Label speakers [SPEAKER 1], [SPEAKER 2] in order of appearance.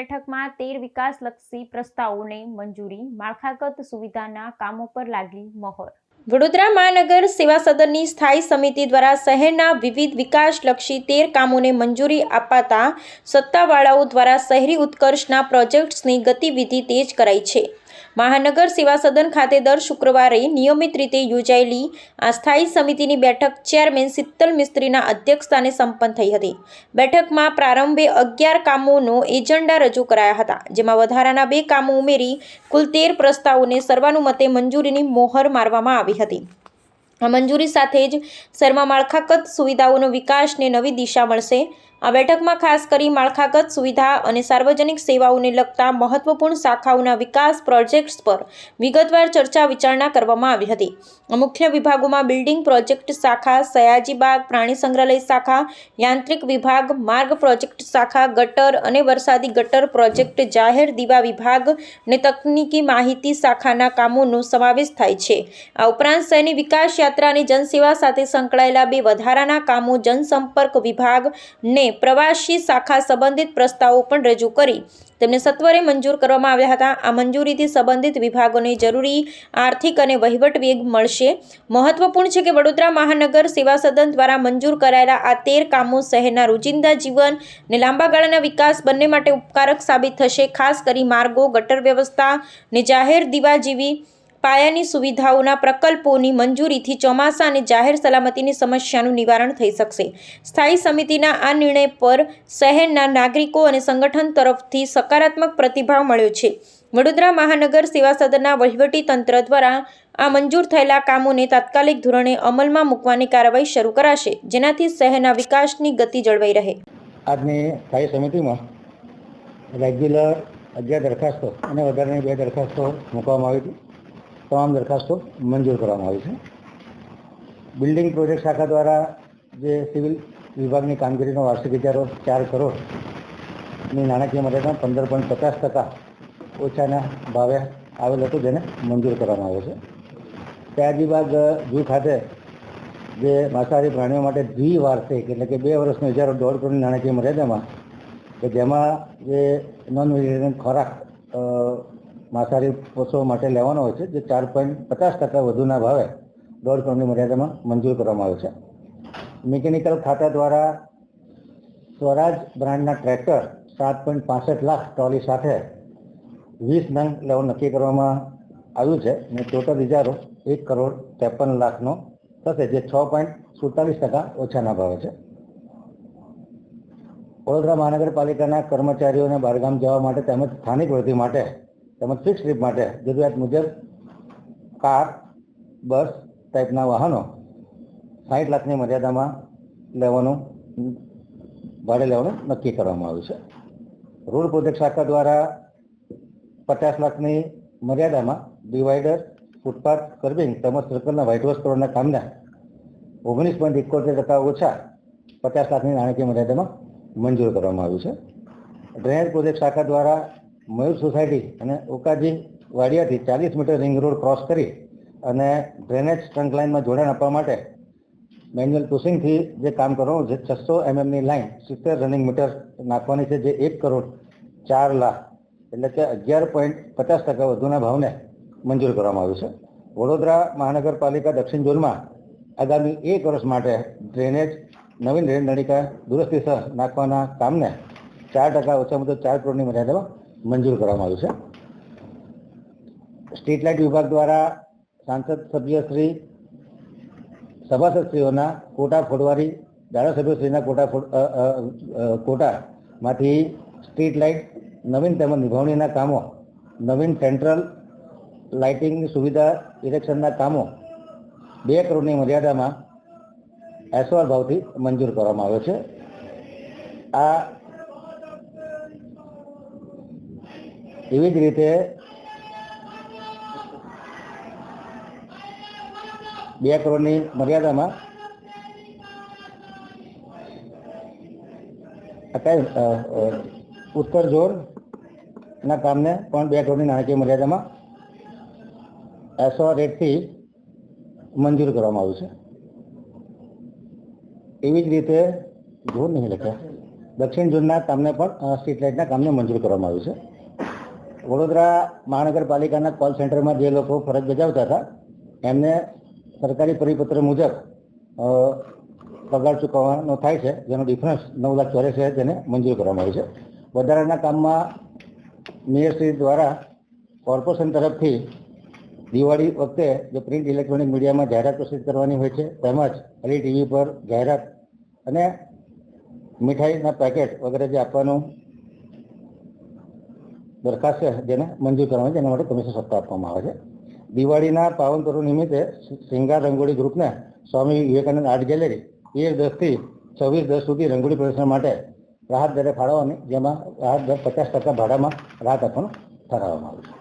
[SPEAKER 1] બેઠકમાં તેર વિકાસલક્ષી પ્રસ્તાવોને મંજૂરી, માળખાગત સુવિધાના કામો પર લાગી મહોર. વડોદરા મહાનગર સેવા સદનની સ્થાયી સમિતિ દ્વારા શહેરના વિવિધ વિકાસલક્ષી તેર કામોને મંજૂરી અપાતા સત્તાવાળાઓ દ્વારા શહેરી ઉત્કર્ષના પ્રોજેક્ટ્સની ગતિવિધિ તેજ કરાઈ છે. મહાનગર સેવા સદન ખાતે દર શુક્રવારે નિયમિત રીતે યોજાયેલી આ સ્થાયી સમિતિની બેઠક ચેરમેન શીતલ મિસ્ત્રીના અધ્યક્ષસ્થાને સંપન્ન થઈ હતી. બેઠકમાં પ્રારંભે અગિયાર કામોનો એજન્ડા રજૂ કરાયા હતા, જેમાં વધારાના બે કામો ઉમેરી કુલ તેર પ્રસ્તાવોને સર્વાનુમતે મંજૂરીની મોહર મારવામાં આવી હતી. આ મંજૂરી સાથે જ શહેરમાં માળખાગત સુવિધાઓનો વિકાસને નવી દિશા મળશે આ બેઠકમાં ખાસ કરી માળખાગત સુવિધા અને સાર્વજનિક સેવાઓને લગતા મહત્વપૂર્ણ શાખાઓના વિકાસ પ્રોજેક્ટ્સ પર વિગતવાર ચર્ચા વિચારણા કરવામાં આવી હતી. મુખ્ય વિભાગોમાં બિલ્ડિંગ પ્રોજેક્ટ શાખા, સયાજીબાગ પ્રાણી સંગ્રહાલય શાખા, યાંત્રિક વિભાગ, માર્ગ પ્રોજેક્ટ શાખા, ગટર અને વરસાદી ગટર પ્રોજેક્ટ, જાહેર દીવા વિભાગ અને તકનીકી માહિતી શાખાના કામોનો સમાવેશ થાય છે. આ ઉપરાંત શહેરની વિકાસ યાત્રા અને જનસેવા સાથે સંકળાયેલા બે વધારાના કામો જનસંપર્ક વિભાગ ને પ્રવાસી શાખા સંબંધિત પ્રસ્તાવો પણ રજૂ કરી. તેમને સત્વરે મંજૂર કરવામાં આવ્યા હતા. આ મંજૂરીથી સંબંધિત વિભાગોને જરૂરી આર્થિક અને વહીવટ વેગ મળશે. મહત્વપૂર્ણ છે કે વડોદરા મહાનગર સેવા સદન દ્વારા મંજૂર કરાયેલા આ તેર કામો શહેરના રોજિંદા જીવન ને લાંબા ગાળાના વિકાસ બંને માટે ઉપકારક સાબિત થશે. ખાસ કરી માર્ગો, ગટર વ્યવસ્થા ને જાહેર દીવા જેવી પાયાની સુવિધાઓના પ્રકલ્પોની મંજૂરીથી ચોમાસા અને જાહેર સલામતીની સમસ્યાનું નિવારણ થઈ શકશે. સ્થાયી સમિતિના આ નિર્ણય પર શહેરના નાગરિકો અને સંગઠન તરફથી સકારાત્મક પ્રતિભાવ મળ્યો છે. વડોદરા મહાનગર સેવા સદનના તંત્ર દ્વારા આ મંજૂર થયેલા કામોને તાત્કાલિક ધોરણે અમલમાં મૂકવાની કાર્યવાહી શરૂ કરાશે, જેનાથી શહેરના વિકાસની ગતિ જળવાઈ રહે.
[SPEAKER 2] આજની સ્થાયી સમિતિમાં રેગ્યુલર અગિયાર દરખાસ્તો અને વધારાની બે દરખાસ્તો મૂકવામાં આવી હતી. તમામ દરખાસ્તો મંજૂર કરવામાં આવી છે. બિલ્ડિંગ પ્રોજેક્ટ શાખા દ્વારા જે સિવિલ વિભાગની કામગીરીનો વાર્ષિક વિચારો ચાર કરોડની નાણાકીય મર્યાદા પંદર પોઈન્ટ પચાસ ટકા ઓછાના ભાવે આવેલ હતું, જેને મંજૂર કરવામાં આવ્યો છે. ત્યાર વિભાગ જૂ ખાતે જે માંસાહારી પ્રાણીઓ માટે દ્વિવાર્ષિક એટલે કે બે વર્ષનો ઇજારો દોઢ કરોડની નાણાકીય મર્યાદામાં કે જેમાં જે નોન વેજીટેરિયન ખોરાક માંસાહારી પશુઓ માટે લેવાનો હોય છે, જે ચાર પોઈન્ટ પચાસ ટકા વધુના ભાવે દોઢ કરોડની મર્યાદામાં મંજૂર કરવામાં આવ્યો છે. મિકેનિકલ ખાતા દ્વારા સ્વરાજ બ્રાન્ડના ટ્રેક્ટર સાત પોઈન્ટ પાસઠ લાખ ટ્રોલી સાથે વીસ નંગ લેવાનું નક્કી કરવામાં આવ્યું છે અને ટોટલ ઇજારો એક કરોડ ત્રેપન લાખનો થશે, જે છ પોઈન્ટ સુડતાલીસ ટકા ઓછાના ભાવે છે. વડોદરા મહાનગરપાલિકાના કર્મચારીઓને બહારગામ જવા માટે તેમજ સ્થાનિક વૃદ્ધિ માટે તેમજ ફિક્સ ટ્રીપ માટે જરૂરિયાત મુજબ કાર, બસ ટાઈપના વાહનો સાઠ લાખની મર્યાદામાં લેવાનું, ભાડે લેવાનું નક્કી કરવામાં આવ્યું છે. રોડ પ્રોજેક્ટ શાખા દ્વારા પચાસ લાખની મર્યાદામાં ડિવાઈડર ફૂટપાથ કર્બિંગ તેમજ સર્કલના વ્હાઇટ વોશ કરવાના કામને ઓગણીસ પોઈન્ટ એકોતેર ટકા ઓછા પચાસ લાખની નાણાકીય મર્યાદામાં મંજૂર કરવામાં આવ્યું છે. ડ્રેનેજ પ્રોજેક્ટ શાખા દ્વારા મયુર સોસાયટી અને ઓકાજી વાડિયાથી ચાલીસ મીટર રિંગ રોડ ક્રોસ કરી અને ડ્રેનેજ ટ્રંક લાઇનમાં જોડાણ આપવા માટે મેન્યુઅલ પુશિંગથી જે કામ કરવાનું છે છસો એમએમની લાઇન સિત્તેર રનિંગ મીટર નાખવાની છે, જે એક કરોડ ચાર લાખ એટલે કે અગિયાર પોઈન્ટ પચાસ ટકા વધુના ભાવને મંજૂર કરવામાં આવ્યું છે. વડોદરા મહાનગરપાલિકા દક્ષિણ ઝોનમાં આગામી એક વર્ષ માટે ડ્રેનેજ, નવીન રેલ નળિકા દુરસ્તી સહ નાખવાના કામને ચાર ટકા ઓછામાં ઓછા ચાર કરોડની મર્યાદામાં મંજૂર કરવામાં આવ્યું છે. સ્ટ્રીટ લાઇટ વિભાગ દ્વારા સાંસદ સભ્યશ્રી સભાસદશ્રીઓના કોટા ફોડવારી, ધારાસભ્યશ્રીના કોટા કોટામાંથી સ્ટ્રીટ લાઇટ નવીન તેમજ નિભાવણીના કામો, નવીન સેન્ટ્રલ લાઇટિંગની સુવિધા ઇરેક્શનના કામો બે કરોડની મર્યાદામાં એસવાર ભાવથી મંજૂર કરવામાં આવ્યો છે. આ એવી જ રીતે બે કરોડની મર્યાદામાં ઉત્તર ઝોનના કામને પણ બે કરોડની નાણાકીય મર્યાદામાં એસો રેટથી મંજૂર કરવામાં આવ્યું છે. એવી જ રીતે જોર નહીં લખ્યા દક્ષિણ ઝોનના કામને પણ સ્ટ્રીટ લાઇટના કામને મંજૂર કરવામાં આવ્યું છે. વડોદરા મહાનગરપાલિકાના કોલ સેન્ટરમાં જે લોકો ફરજ બજાવતા હતા, એમને સરકારી પરિપત્ર મુજબ પગાર ચૂકવવાનો થાય છે, જેનો ડિફરન્સ નવ લાખ ચોર્યાસી હજાર તેને મંજૂર કરવામાં આવ્યું છે. વધારાના કામમાં મેયરશ્રી દ્વારા કોર્પોરેશન તરફથી દિવાળી વખતે જે પ્રિન્ટ ઇલેક્ટ્રોનિક મીડિયામાં જાહેરાત પ્રસિદ્ધ કરવાની હોય છે, તેમજ એલઈ ટીવી પર જાહેરાત અને મીઠાઈના પેકેટ વગેરે જે આપવાનું દરખાસ્ત જેને મંજૂર કરવાની એના માટે કમિશન સત્તા આપવામાં આવે છે. દિવાળીના પાવન પર્વ નિમિત્તે શિંગાર રંગોળી ગ્રુપને સ્વામી વિવેકાનંદ આર્ટ ગેલેરી એક દસથી છવ્વીસ દસ સુધી રંગોળી પ્રદર્શન માટે રાહત દરે ફાળવવાની, જેમાં રાહત દર પચાસ ટકા ભાડામાં રાહત આપવાનું ઠરાવવામાં આવ્યું છે.